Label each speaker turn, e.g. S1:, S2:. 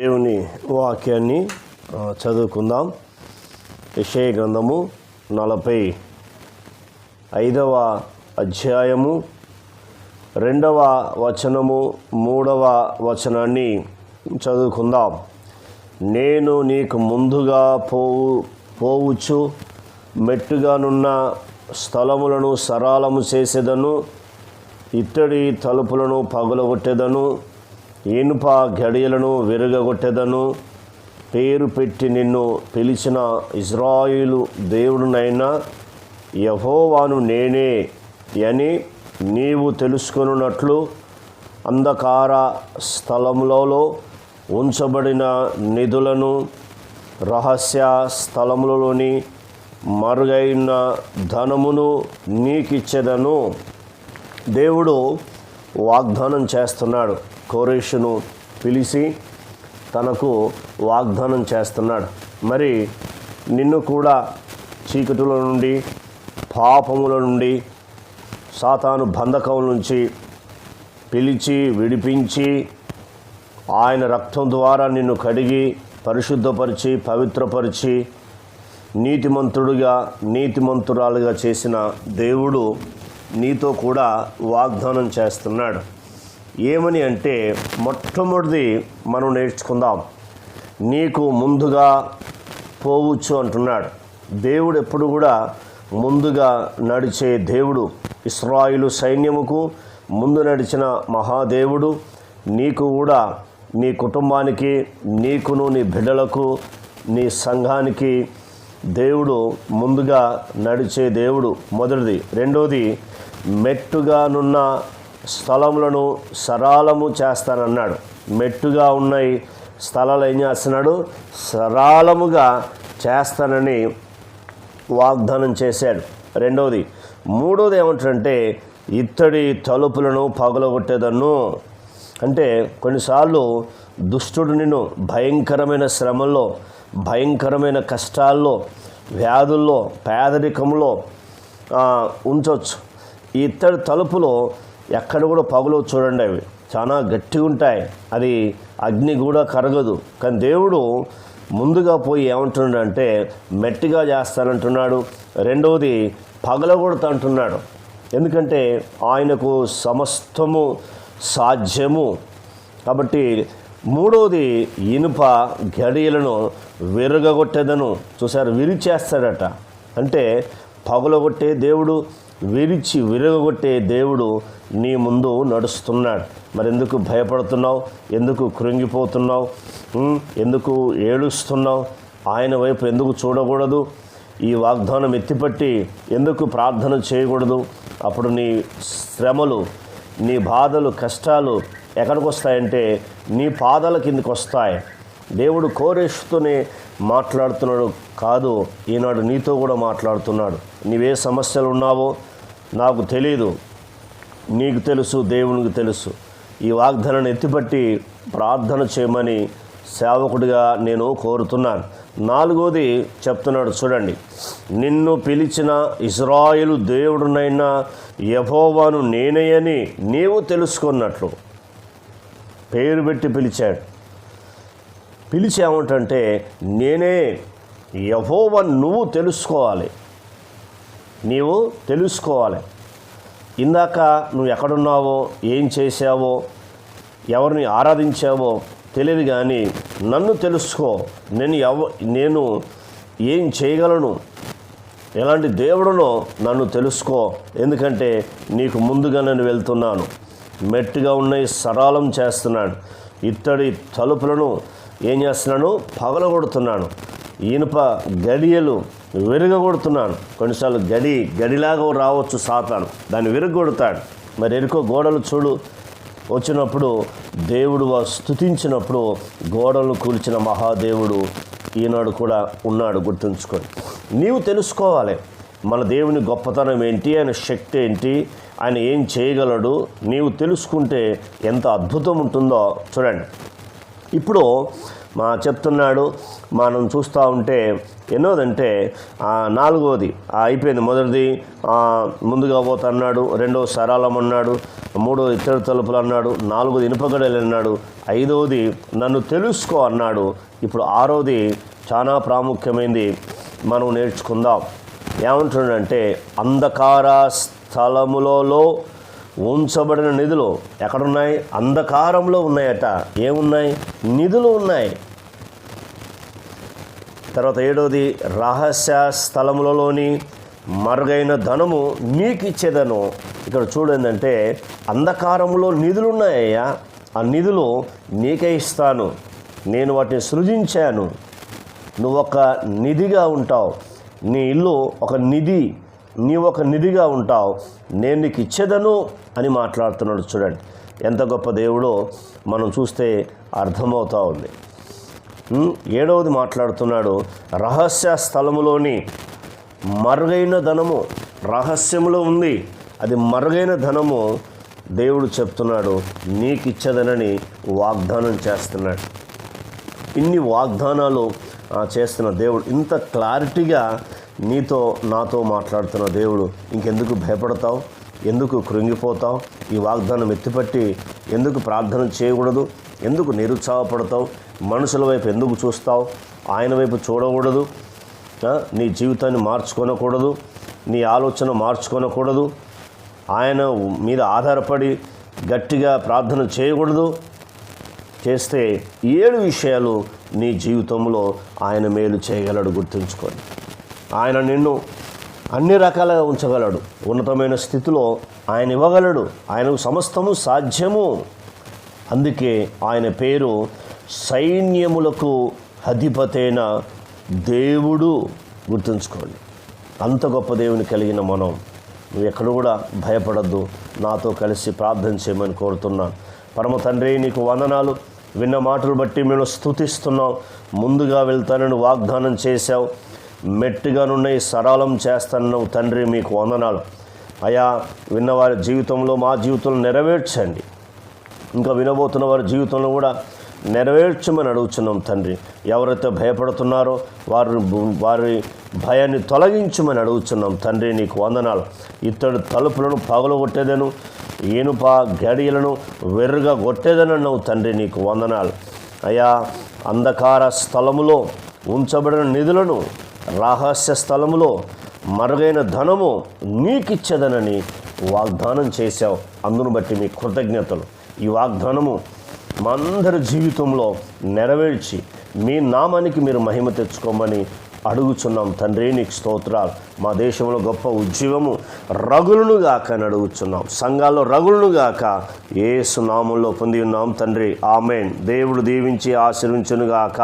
S1: దేవుని వాక్యాన్ని చదువుకుందాం. విషయ గ్రంథము నలభై ఐదవ అధ్యాయము రెండవ వచనము మూడవ వచనాన్ని చదువుకుందాం. నేను నీకు ముందుగా పోవు పోవచ్చు మెట్టుగానున్న స్థలములను సరాలము చేసేదను ఇత్తడి తలుపులను పగులగొట్టేదను ఇనుప గడియలను విరగగొట్టెదను. పేరు పెట్టి నిన్ను పిలిచిన ఇజ్రాయిలు దేవుడునైనా యహోవాను నేనే అని నీవు తెలుసుకున్నట్లు అంధకార స్థలములలో ఉంచబడిన నిధులను రహస్య స్థలములలోని మరుగైన ధనమును నీకిచ్చేదను. దేవుడు వాగ్దానం చేస్తున్నాడు. కోరేషును పిలిచి తనకు వాగ్దానం చేస్తున్నాడు. మరి నిన్ను కూడా చీకటుల నుండి పాపముల నుండి సాతాను బంధకం నుంచి పిలిచి విడిపించి ఆయన రక్తం ద్వారా నిన్ను కడిగి పరిశుద్ధపరిచి పవిత్రపరిచి నీతిమంతుడుగా నీతిమంతురాలుగా చేసిన దేవుడు నీతో కూడా వాగ్దానం చేస్తున్నాడు. ఏమని అంటే మొట్టమొదటిది మనం నేర్చుకుందాం. నీకు ముందుగా పోవచ్చు అంటున్నాడు. దేవుడు ఎప్పుడు కూడా ముందుగా నడిచే దేవుడు. ఇస్రాయిలు సైన్యముకు ముందు నడిచిన మహాదేవుడు. నీకు కూడా నీ కుటుంబానికి నీకును నీ బిడ్డలకు నీ సంఘానికి దేవుడు ముందుగా నడిచే దేవుడు. మొదటిది. రెండోది మెట్టుగానున్న స్థలములను సరాలము చేస్తానన్నాడు. మెట్టుగా ఉన్నాయి స్థలాలు ఏం చేస్తున్నాడు? సరాలముగా చేస్తానని వాగ్దానం చేశాడు. రెండవది మూడోది ఏమిటంటే ఇత్తడి తలుపులను పగలగొట్టేదన్ను. అంటే కొన్నిసార్లు దుష్టుడు నిన్ను భయంకరమైన శ్రమల్లో భయంకరమైన కష్టాల్లో వ్యాధుల్లో పేదరికంలో ఉంచవచ్చు ఈ ఇత్తడి తలుపులో ఎక్కడ కూడా పగులు చూడండి అవి. చాలా గట్టిగా ఉంటాయి. అది అగ్ని కూడా కరగదు. కానీ దేవుడు ముందుగా పోయి ఏమంటున్నాడంటే మెట్టిగా చేస్తానంటున్నాడు. రెండవది పగలగొడతా అంటున్నాడు. ఎందుకంటే ఆయనకు సమస్తము సాధ్యము. కాబట్టి మూడవది ఇనుప గడియలను విరగగొట్టేదను. చూసారు? విరిచేస్తాడట. అంటే పగులగొట్టే దేవుడు విరిచి విరగొట్టే దేవుడు నీ ముందు నడుస్తున్నాడు. మరి ఎందుకు భయపడుతున్నావు? ఎందుకు కృంగిపోతున్నావు? ఎందుకు ఏడుస్తున్నావు? ఆయన వైపు ఎందుకు చూడకూడదు? ఈ వాగ్దానం ఎత్తిపట్టి ఎందుకు ప్రార్థన చేయకూడదు? అప్పుడు నీ శ్రమలు నీ బాధలు కష్టాలు ఎక్కడికి వస్తాయంటే నీ పాదాల కిందకి వస్తాయి దేవుడు కోరేషుతోనే మాట్లాడుతున్నాడు. కాదు ఈనాడు నీతో కూడా మాట్లాడుతున్నాడు. నీవే సమస్యలు ఉన్నావో నాకు తెలియదు నీకు తెలుసు దేవునికి తెలుసు. ఈ వాగ్దానాన్ని ఎత్తిపట్టి ప్రార్థన చేయమని సేవకుడిగా నేను కోరుతున్నాను. నాలుగోది చెప్తున్నాడు చూడండి. నిన్ను పిలిచిన ఇజ్రాయిలు దేవుడునైనా యహోవాను నేనే అని నీవు తెలుసుకున్నట్లు. పేరు పెట్టి పిలిచాడు. పిలిచి నేనే యహోవ నువ్వు తెలుసుకోవాలి. నీవు తెలుసుకోవాలి. ఇందాక నువ్వు ఎక్కడున్నావో ఏం చేశావో ఎవరిని ఆరాధించావో తెలియదు కానీ నన్ను తెలుసుకో. నేను ఎవ నేను ఏం చేయగలను? ఎలాంటి దేవుడునో నన్ను తెలుసుకో. ఎందుకంటే నీకు ముందుగా నేను వెళ్తున్నాను. మెట్టుగా ఉన్నాయి సరాలం చేస్తున్నాను. ఇత్తడి తలుపులను ఏం చేస్తున్నాను? పగలగొడుతున్నాను ఇనుప గడియలు విరగొడుతున్నాను కొన్నిసార్లు గడి గడిలాగా రావచ్చు సాతాను. దాన్ని విరగొడతాడు మరి ఎరుకో గోడలు చూడు. వచ్చినప్పుడు దేవుడు స్థుతించినప్పుడు స్తుతించినప్పుడు గోడలు కూల్చిన మహాదేవుడు ఈనాడు కూడా ఉన్నాడు గుర్తుంచుకొని నీవు తెలుసుకోవాలి. మన దేవుని గొప్పతనం ఏంటి? ఆయన శక్తి ఏంటి? ఆయన ఏం చేయగలడు? నీవు తెలుసుకుంటే ఎంత అద్భుతం ఉంటుందో చూడండి. ఇప్పుడు మా చెప్తున్నాడు మనం చూస్తూ ఉంటే ఎన్నోదంటే నాలుగోది అయిపోయింది మొదటిది ముందుగా పోతున్నాడు రెండో సరాలం అన్నాడు మూడో ఇతర తలుపులు అన్నాడు నాలుగోది ఇనుపగడలు అన్నాడు ఐదవది నన్ను తెలుసుకో అన్నాడు. ఇప్పుడు ఆరోది చాలా ప్రాముఖ్యమైనది మనం నేర్చుకుందాం. ఏమంటుండంటే అంధకార స్థలములలో ఉంచబడిన నిధులు ఎక్కడున్నాయి? అంధకారంలో ఉన్నాయట. ఏమున్నాయి? నిధులు ఉన్నాయి. తర్వాత ఏడోది రహస్య స్థలములలోని మరుగైన ధనము మీకు ఇచ్చేదను ఇక్కడ చూడేందంటే అంధకారంలో నిధులు ఉన్నాయ్యా. ఆ నిధులు నీకే ఇస్తాను. నేను వాటిని సృజించాను. నువ్వు ఒక నిధిగా ఉంటావు. నీ ఇల్లు ఒక నిధి. నీవు ఒక నిధిగా ఉంటావు నేను నీకు ఇచ్చేదను అని మాట్లాడుతున్నాడు చూడండి. ఎంత గొప్ప దేవుడో మనం చూస్తే అర్థమవుతా ఉంది. ఏడవది మాట్లాడుతున్నాడు రహస్య స్థలములోని మరుగైన ధనము రహస్యములో ఉంది. అది మరుగైన ధనము దేవుడు చెప్తున్నాడు నీకు ఇచ్చదనని వాగ్దానం చేస్తున్నాడు. ఇన్ని వాగ్దానాలు చేస్తున్న దేవుడు ఇంత క్లారిటీగా నీతో నాతో మాట్లాడుతున్న దేవుడు ఇంకెందుకు భయపడతావు? ఎందుకు కృంగిపోతావు? ఈ వాగ్దానం ఎత్తిపట్టి ఎందుకు ప్రార్థన చేయకూడదు? ఎందుకు నిరుత్సాహపడతావు? మనుషుల వైపు ఎందుకు చూస్తావు? ఆయన వైపు చూడకూడదు. నీ జీవితాన్ని మార్చుకోనకూడదు. నీ ఆలోచన మార్చుకోనకూడదు. ఆయన మీద ఆధారపడి గట్టిగా ప్రార్థన చేయకూడదు. చేస్తే ఏడు విషయాలు నీ జీవితంలో ఆయన మేలు చేయగలడు గుర్తుంచుకొని ఆయన నిన్ను అన్ని రకాలుగా ఉంచగలడు. ఉన్నతమైన స్థితిలో ఆయన ఇవ్వగలడు. ఆయనకు సమస్తము సాధ్యము. అందుకే ఆయన పేరు సైన్యములకు అధిపతైన దేవుడు. గుర్తుంచుకోండి. అంత గొప్ప దేవుని కలిగిన మనం నువ్వు ఎక్కడ కూడా భయపడద్దు. నాతో కలిసి ప్రార్థన చేయమని కోరుతున్నాను పరమ తండ్రి నీకు వందనాలు. విన్న మాటలు బట్టి మేము స్థుతిస్తున్నాం. ముందుగా వెళ్తానని వాగ్దానం చేశావు. మెట్టుగానున్న ఈ సరళం చేస్తాను తండ్రి మీకు వందనాలు. అయా విన్నవారి జీవితంలో మా జీవితంలో నెరవేర్చండి. ఇంకా వినబోతున్న వారి జీవితంలో కూడా నెరవేర్చమని అడుగుతున్నాం తండ్రి. ఎవరైతే భయపడుతున్నారో వారి వారి భయాన్ని తొలగించమని అడుగుతున్నాం తండ్రి నీకు వందనాలు. ఇతడు తలుపులను పగలగొట్టేదను ఏనుప గడియలను వెర్రుగా కొట్టేదనన్నావు తండ్రి నీకు వందనాలు. అయా అంధకార స్థలములో ఉంచబడిన నిధులను రహస్య స్థలములో మరుగైన ధనము నీకిచ్చదనని వాగ్దానం చేశావు. అందును బట్టి మీ కృతజ్ఞతలు. ఈ వాగ్దానము మా అందరి జీవితంలో నెరవేర్చి మీ నామానికి మీరు మహిమ తెచ్చుకోమని అడుగుచున్నాం. తండ్రి నీకు స్తోత్రాలు. మా దేశంలో గొప్ప ఉద్యమము రగులను గాక అని అడుగుచున్నాం. సంఘాల్లో రగులను గాక ఏసు నామంలో పొంది ఉన్నాం తండ్రి. ఆమెన్. దేవుడు దీవించి ఆశీర్వించును గాక